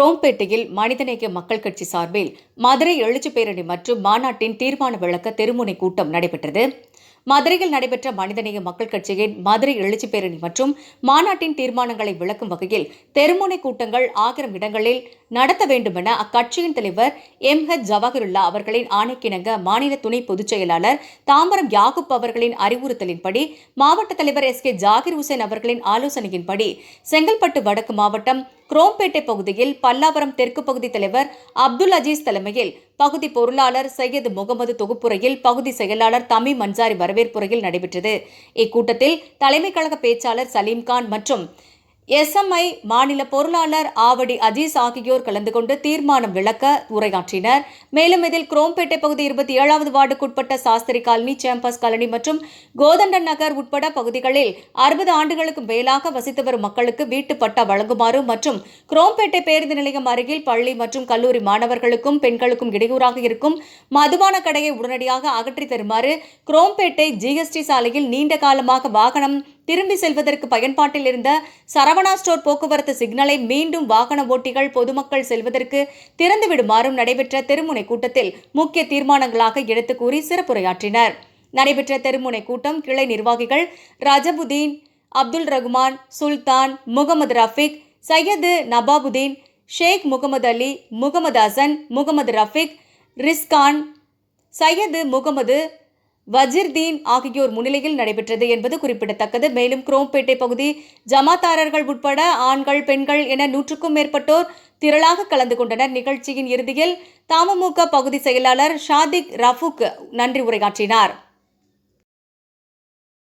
குரோம்பேட்டையில் மனிதநேய மக்கள் கட்சி சார்பில் மதுரை எழுச்சி பேரணி மற்றும் மாநாட்டின் தீர்மான விளக்க தெருமுனை கூட்டம் நடைபெற்றது. மதுரையில் நடைபெற்ற மனிதநேய மக்கள் கட்சியின் மதுரை எழுச்சி பேரணி மற்றும் மாநாட்டின் தீர்மானங்களை விளக்கும் வகையில் தெருமுனை கூட்டங்கள் ஆகிரம் இடங்களில் நடத்த வேண்டுமென அக்கட்சியின் தலைவர் எம் ஹெச் ஜவாஹருல்லா அவர்களின் ஆணைக்கிணங்க மாநில துணை பொதுச் செயலாளர் தாம்பரம் யாகுப் அவர்களின் அறிவுறுத்தலின்படி மாவட்ட தலைவர் எஸ் கே ஜாகிர் ஹுசேன் அவர்களின் ஆலோசனையின்படி செங்கல்பட்டு வடக்கு மாவட்டம் குரோம்பேட்டை பகுதியில் பல்லாவரம் தெற்கு பகுதி தலைவர் அப்துல் அஜீஸ் தலைமையில் பகுதி பொருளாளர் சையது முகமது தொகுப்புரையில் பகுதி செயலாளர் தமிம் மன்சாரி வரவேற்புரையில் நடைபெற்றது. இக்கூட்டத்தில் தலைமை கழக பேச்சாளர் சலீம்கான் மற்றும் எஸ்எம்ஐ மாநில பொருளாளர் ஆவடி அஜீஸ் ஆகியோர் கலந்து கொண்டு தீர்மானம் விளக்க உரையாற்றினர். மேலும் இதில் குரோம்பேட்டை பகுதி இருபத்தி ஏழாவது வார்டுக்குட்பட்ட சாஸ்திரி காலனி சேம்பஸ் காலனி மற்றும் கோதண்டன் நகர் உட்பட பகுதிகளில் அறுபது ஆண்டுகளுக்கு மேலாக வசித்து வரும் மக்களுக்கு வீட்டு பட்டா வழங்குமாறு மற்றும் குரோம்பேட்டை பேருந்து நிலையம் அருகில் பள்ளி மற்றும் கல்லூரி மாணவர்களுக்கும் பெண்களுக்கும் இடையூறாக இருக்கும் மதுபான கடையை உடனடியாக அகற்றி தருமாறு குரோம்பேட்டை ஜிஎஸ்டி சாலையில் நீண்ட காலமாக வாகனம் திரும்பி செல்வதற்கு பயன்பாட்டில் இருந்த சரவணா ஸ்டோர் போக்குவரத்து சிக்னலை மீண்டும் வாகன ஓட்டிகள் பொதுமக்கள் செல்வதற்கு திறந்துவிடுமாறும் நடைபெற்ற தெருமுனை கூட்டத்தில் முக்கிய தீர்மானங்களாக எடுத்துக் கூறி சிறப்புரையாற்றினர். நடைபெற்ற தெருமுனை கூட்டம் கிளை நிர்வாகிகள் ரஜபுதீன் அப்துல் ரகுமான் சுல்தான் முகமது ரஃபிக் சையது நபாபுதீன் ஷேக் முகமது அலி முகமது ஹசன் முகமது ரஃபிக் ரிஸ்கான் சையது முகமது வஜிர்தீன் ஆகியோர் முன்னிலையில் நடைபெற்றது என்பது குறிப்பிடத்தக்கது. மேலும் குரோம்பேட்டை பகுதி ஜமாத்தாரர்கள் உட்பட ஆண்கள் பெண்கள் என நூற்றுக்கும் மேற்பட்டோர் திரளாக கலந்து கொண்டனர். நிகழ்ச்சியின் இறுதியில் தாமமுக பகுதி செயலாளர் ஷாதிக் ரஃபுக் நன்றி உரையாற்றினார்.